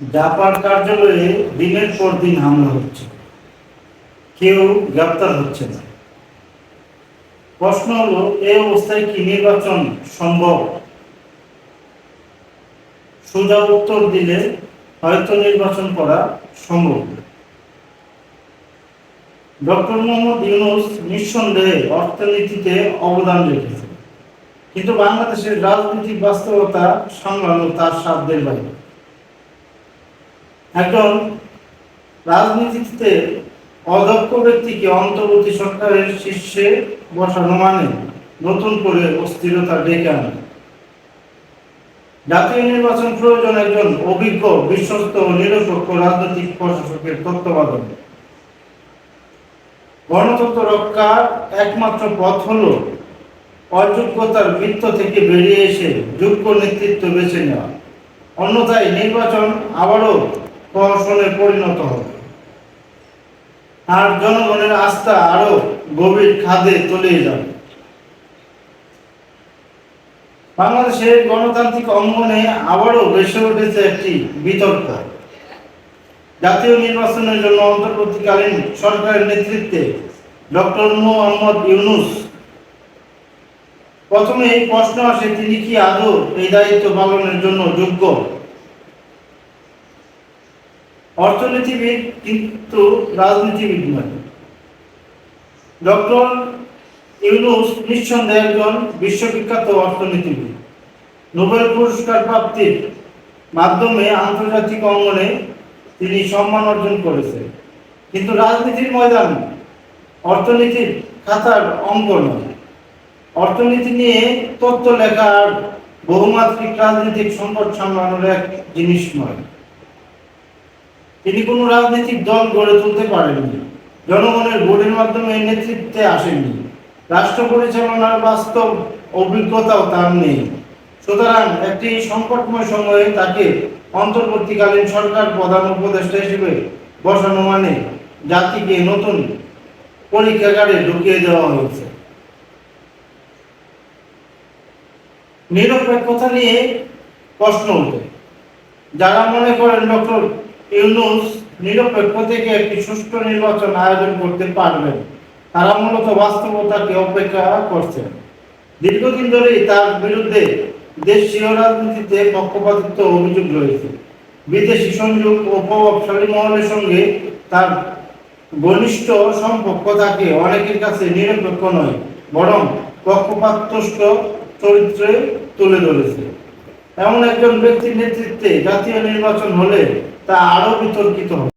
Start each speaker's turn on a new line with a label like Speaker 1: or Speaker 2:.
Speaker 1: জাপার কার্যালয়ে দিনের পর দিন হামলা হচ্ছে। কেউ গ্রেপ্তার হচ্ছে না। প্রশ্ন হলো এই অবস্থায় কি নির্বাচন সম্ভব? সোজা উত্তর দিলে হয়তো নির্বাচন করা সম্ভব ডক্টর মোহাম্মদ ইউনুস নিঃসন্দেহে অর্থনীতিতে অবদান রেখেছে কিন্তু বাংলাদেশের রাজনৈতিক বাস্তবতা সামলানো তার সাধ্যের বাইরে। একজন রাজনীতিতে অদক্ষ ব্যক্তিকে অন্তর্বর্তী সরকারের শীর্ষে বসানো মানে নতুন করে অস্থিরতা ডেকে আনে। জাতীয় নির্বাচন প্রয়োজন একজন অভিজ্ঞ, বিশ্বস্ত ও নিরপেক্ষ রাজনৈতিক প্রশাসকের তত্ত্বাবধানে। গণতন্ত্র রক্ষার একমাত্র পথ হল অযোগ্যতার বৃত্ত থেকে বেরিয়ে এসে যোগ্য নেতৃত্ব বেছে নেওয়া। অন্যথায় নির্বাচন আবারও প্রহসনে পরিণত হবে। আর জনগণের আস্থা আরও গভীর খাদে তলিয়ে যাবে। বাংলাদেশের গণতান্ত্রিক অঙ্গনে আবারও বেসে উঠেছে একটি বিতর্ক। জাতীয় নির্বাচনের জন্য অন্তর্বর্তীকালীন সরকারের নেতৃত্বে ডক্টর মোহাম্মদ ইউনুস প্রথমে এই প্রশ্ন আসে, তিনি কি আদৌ এই দায়িত্ব পালনের জন্য যোগ্য? অর্থনীতিবিদ কিন্তু রাজনীতিবিদ নয়। ডক্টর ইউনুস নিঃসন্দেহে একজন বিশ্ববিখ্যাত অর্থনীতিবিদ। নোবেল পুরস্কার প্রাপ্তির মাধ্যমে আন্তর্জাতিক অঙ্গনে তিনি সম্মান অর্জন করেছেন। কিন্তু রাজনীতির ময়দান অর্থনীতির খাতার অঙ্ক নয়। অর্থনীতি নিয়ে তথ্য লেখা আর বহুমাত্রিক রাজনৈতিক সংকট সামলানোর এক জিনিস নয়। তিনি কোনো রাজনৈতিক দল গড়ে তুলতে পারেননি। জনগণের ভোটের মাধ্যমে নেতৃত্বে আসেননি। রাষ্ট্র পরিচালনার বাস্তব অভিজ্ঞতাও তার নেই। সুতরাং একটি সংকটময় সময়ে তাকে অন্তর্বর্তীকালীন সরকার প্রধান উপদেষ্টা হিসেবে বসানো মানে জাতিকে নতুন পরীক্ষাগারে ঢুকিয়ে দেওয়া হয়েছে। নিরপেক্ষতা নিয়ে প্রশ্ন ওঠে। যারা মনে করেন ডক্টর ইউনুস নিরপেক্ষ থেকে একটি সুষ্ঠু নির্বাচন আয়োজন করতে পারবেন। তারা মূলত বাস্তবতাকে অপেক্ষা করছেন দীর্ঘদিন ধরেই তার বিরুদ্ধে দেশীয় রাজনীতিতে পক্ষপাতিত্ব অভিযোগ রয়েছে। বিদেশি সংযোগ ও প্রভাবশালী মহলের সঙ্গে তার ঘনিষ্ঠ সম্পর্ক থাকে অনেকের কাছে নিরপেক্ষ নয়, বরং পক্ষপাতষ্ট চরিত্রে তুলে ধরেছে। এমন একজন ব্যক্তির নেতৃত্বে জাতীয় নির্বাচন হলে তা আরও বিতর্কিত হবে।